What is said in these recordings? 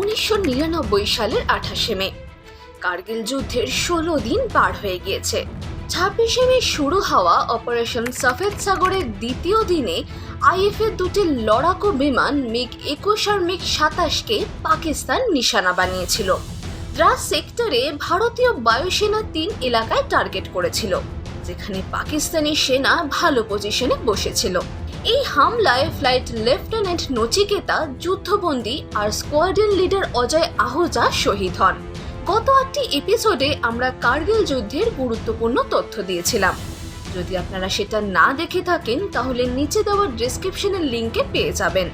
উনিশশো নিরানব্বই সালের আঠাশে মে। কার্গিল যুদ্ধের ষোলো দিন পার হয়ে গিয়েছে। ছাব্বিশে মে শুরু হওয়া অপারেশন সফেদ সাগরের দ্বিতীয় দিনে আইএফের দুটি লড়াকু বিমান মিগ একুশ আর মিগ সাতাশকে পাকিস্তান নিশানা বানিয়েছিল। দ্রাস সেক্টরে ভারতীয় বায়ুসেনা তিন এলাকায় টার্গেট করেছিল, যেখানে পাকিস্তানি সেনা ভালো পজিশনে বসেছিল। এই হামলায় ফ্লাইট লেফটেন্যান্ট নচিকেতা, যুদ্ধবন্দী আর স্কোয়াড্রন লিডার অজয় আহুজা শহীদ হন। গত একটি এপিসোডে আমরা কার্গিল যুদ্ধের গুরুত্বপূর্ণ তথ্য দিয়েছিলাম। যদি আপনারা সেটা না দেখে থাকেন, তাহলে নিচে দেওয়া ডিসক্রিপশনের লিঙ্কে পেয়ে যাবেন।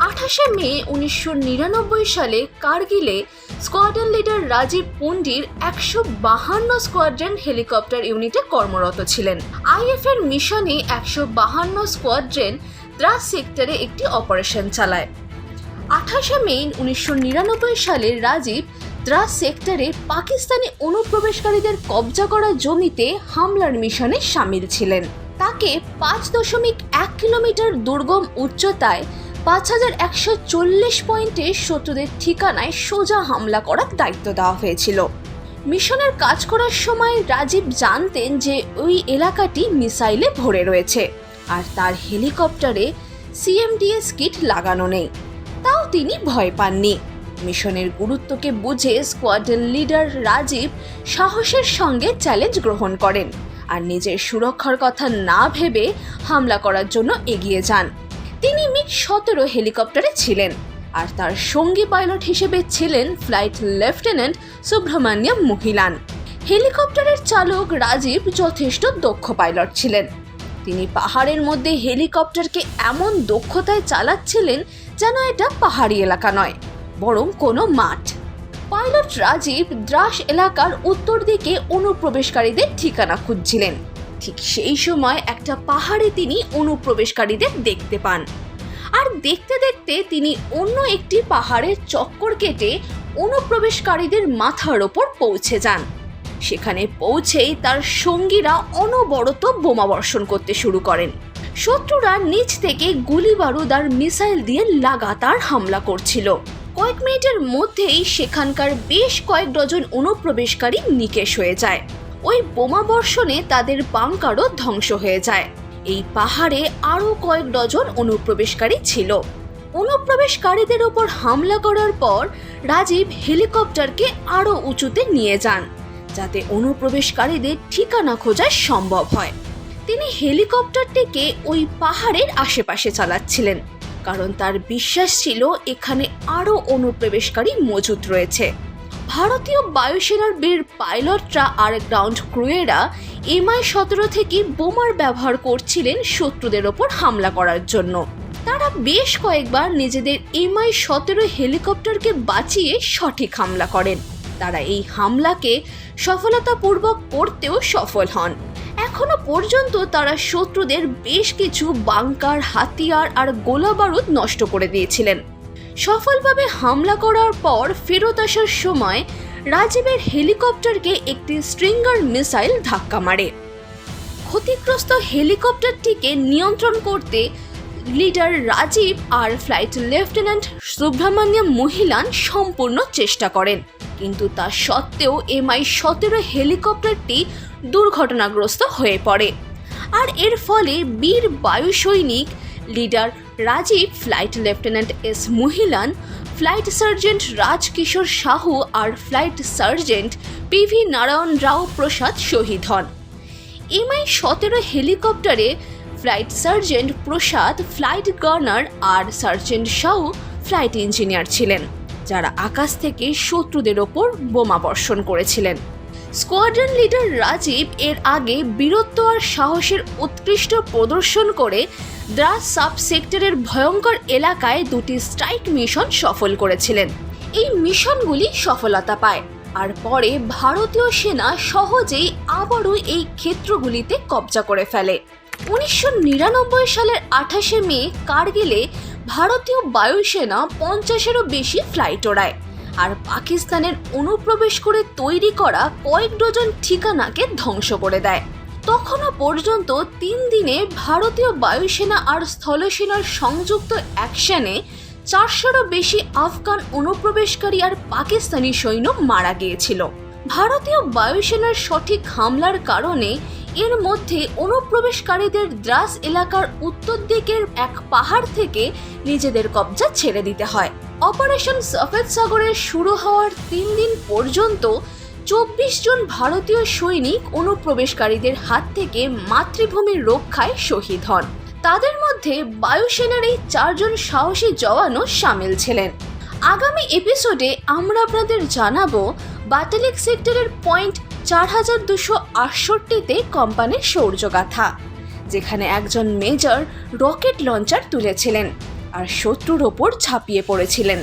আঠাশে মে উনিশশো নিরানব্বই সালে কার্গিলে স্কোয়াড্রন লিডার রাজীব পন্ডির একশো বাহান্ন স্কোয়াড্রন হেলিকপ্টার ইউনিটে কর্মরত ছিলেন। আইএফ এর মিশনে একশো বাহান্ন স্কোয়াড্রেন দ্রাস সেক্টরে একটি অপারেশন চালায়। আঠাশে মে উনিশশো নিরানব্বই সালে রাজীব দ্রাস সেক্টরে পাকিস্তানি অনুপ্রবেশকারীদের কবজা করা জমিতে হামলার মিশনে সামিল ছিলেন। তাকে পাঁচ দশমিক এক কিলোমিটার দুর্গম উচ্চতায় পাঁচ হাজার একশো চল্লিশ পয়েন্টে শত্রুদের ঠিকানায় সোজা হামলা করার দায়িত্ব দেওয়া হয়েছিল। মিশনের কাজ করার সময় রাজীব জানতেন যে ওই এলাকাটি মিসাইলে ভরে রয়েছে, আর তার হেলিকপ্টারে সিএমডিএস কিট লাগানো নেই। তাও তিনি ভয় পাননি। মিশনের গুরুত্বকে বুঝে স্কোয়াড্রন লিডার রাজীব সাহসের সঙ্গে চ্যালেঞ্জ গ্রহণ করেন, আর নিজের সুরক্ষার কথা না ভেবে হামলা করার জন্য এগিয়ে যান। তিনি মিগ সতেরো হেলিকপ্টারে ছিলেন আর তার সঙ্গী পাইলট হিসেবে ছিলেন ফ্লাইট লেফটেন্যান্ট সুব্রহ্মণ্যম মহিলান। হেলিকপ্টারের চালক রাজীব যথেষ্ট দক্ষ পাইলট ছিলেন। তিনি পাহাড়ের মধ্যে হেলিকপ্টারকে এমন দক্ষতায় চালাচ্ছিলেন যেন এটা পাহাড়ি এলাকা নয়, বরং কোনো মাঠ। পাইলট রাজীব দ্রাস এলাকার উত্তর দিকে অনুপ্রবেশকারীদের ঠিকানা খুঁজছিলেন। ঠিক সেই সময় একটা পাহাড়ে তিনি অনুপ্রবেশকারীদের দেখতে পান। আর দেখতে দেখতে তিনি অন্য একটি পাহাড়ের চক্কর কেটে অনুপ্রবেশকারীদের মাথার ওপর পৌঁছে যান। সেখানে পৌঁছেই তার সঙ্গীরা অনবরত বোমা বর্ষণ করতে শুরু করেন। শত্রুরা নিচ থেকে গুলি বারুদ আর মিসাইল দিয়ে লাগাতার হামলা করছিল। কয়েক মিনিটের মধ্যেই সেখানকার বেশ কয়েক ডজন অনুপ্রবেশকারী নিকেশ হয়ে যায়। ওই বোমা বর্ষণে তাদের বাংকারও ধ্বংস হয়ে যায়। এই পাহাড়ে আরও কয়েক ডজন অনুপ্রবেশকারী ছিল। অনুপ্রবেশকারীদের ওপর হামলা করার পর রাজীব হেলিকপ্টারকে আরও উঁচুতে নিয়ে যান, যাতে অনুপ্রবেশকারীদের ঠিকানা খোঁজা সম্ভব হয়। তিনি হেলিকপ্টারটিকে ওই পাহাড়ের আশেপাশে চালাচ্ছিলেন, কারণ তার বিশ্বাস ছিল এখানে আরও অনুপ্রবেশকারী মজুদ রয়েছে। ভারতীয় বায়ুসেনার বীর পাইলটরা আর গ্রাউন্ড ক্রুয়েরা এমআই সতেরো থেকে বোমার ব্যবহার করছিলেন শত্রুদের ওপর হামলা করার জন্য। তারা বেশ কয়েকবার নিজেদের এমআই সতেরো হেলিকপ্টারকে বাঁচিয়ে সঠিক হামলা করেন। তারা এই হামলাকে সফলতাপূর্বক করতেও সফল হন। এখনও পর্যন্ত তারা শত্রুদের বেশ কিছু বাংকার, হাতিয়ার আর গোলা বারুদ নষ্ট করে দিয়েছিলেন। সফলভাবে হামলা করার পর ফেরত আসার সময় রাজীবের হেলিকপ্টারকে একটি স্ট্রিঙ্গার মিসাইল ধাক্কা মারে। ক্ষতিগ্রস্ত হেলিকপ্টারটিকে নিয়ন্ত্রণ করতে লিডার রাজীব আর ফ্লাইট লেফটেন্যান্ট সুব্রহ্মণ্যম মহিলান সম্পূর্ণ চেষ্টা করেন, কিন্তু তা সত্ত্বেও এমআই সতেরো হেলিকপ্টারটি দুর্ঘটনাগ্রস্ত হয়ে পড়ে। আর এর ফলে বীর বায়ু সৈনিক leader Rajiv flight lieutenant S Muhilan flight sergeant Rajkishore Sahu আর flight sergeant PV Narayan Rao Prasad শহীদ হন। এমআই সতেরো হেলিকপ্টারে flight sergeant Prasad flight gunner আর সার্জেন্ট সাহু ফ্লাইট ইঞ্জিনিয়ার ছিলেন, যারা আকাশ থেকে শত্রুদের ওপর বোমা বর্ষণ করেছিলেন। স্কোয়াড্রন লিডার রাজীব এর আগে বীরত্ব আর সাহসের উৎকৃষ্ট প্রদর্শন করে দ্রাস সাব সেক্টরের ভয়ঙ্কর এলাকায় দুটি স্ট্রাইক মিশন সফল করেছিলেন। এই মিশনগুলি সফলতা পায়। আর পরে ভারতীয় সেনা সহজেই আবারও এই ক্ষেত্রগুলিতে কবজা করে ফেলে। উনিশশো নিরানব্বই সালের আঠাশে মে কার্গিলে ভারতীয় বায়ুসেনা পঞ্চাশেরও বেশি ফ্লাইট ওড়ায়। আর পাকিস্তানের অনুপ্রবেশ করে তৈরি করা কয়েক ডজন ঠিকানাকে ধ্বংস করে দেয়। তখনও পর্যন্ত তিন দিনে ভারতীয় বায়ুসেনা আর স্থলসেনার সংযুক্ত অ্যাকশনে চারশোরও বেশি আফগান অনুপ্রবেশকারী আর পাকিস্তানি সৈন্য মারা গিয়েছিল। ভারতীয় বায়ুসেনার সঠিক হামলার কারণে এর মধ্যে অনুপ্রবেশকারীদের দ্রাস এলাকার উত্তর দিকের এক পাহাড় থেকে নিজেদের কবজা ছেড়ে দিতে হয়। অপারেশন সফেদ সাগরের শুরু হওয়ার তিন দিন পর্যন্ত চব্বিশ জন ভারতীয় সৈনিক অনুপ্রবেশকারীদের হাত থেকে মাতৃভূমির রক্ষায় শহীদ হন। তাদের মধ্যে বায়ুসেনার এই চারজন সাহসী জওয়ানও সামিল ছিলেন। আগামী এপিসোডে আমরা আপনাদের জানাব বাটালিক সেক্টরের পয়েন্ট চার হাজার দুশো আটষট্টিতে কোম্পানির শৌর্যগাথা যেখানে একজন মেজর রকেট লঞ্চার তুলেছিলেন আর শত্রুর ওপর ঝাঁপিয়ে পড়েছিলেন।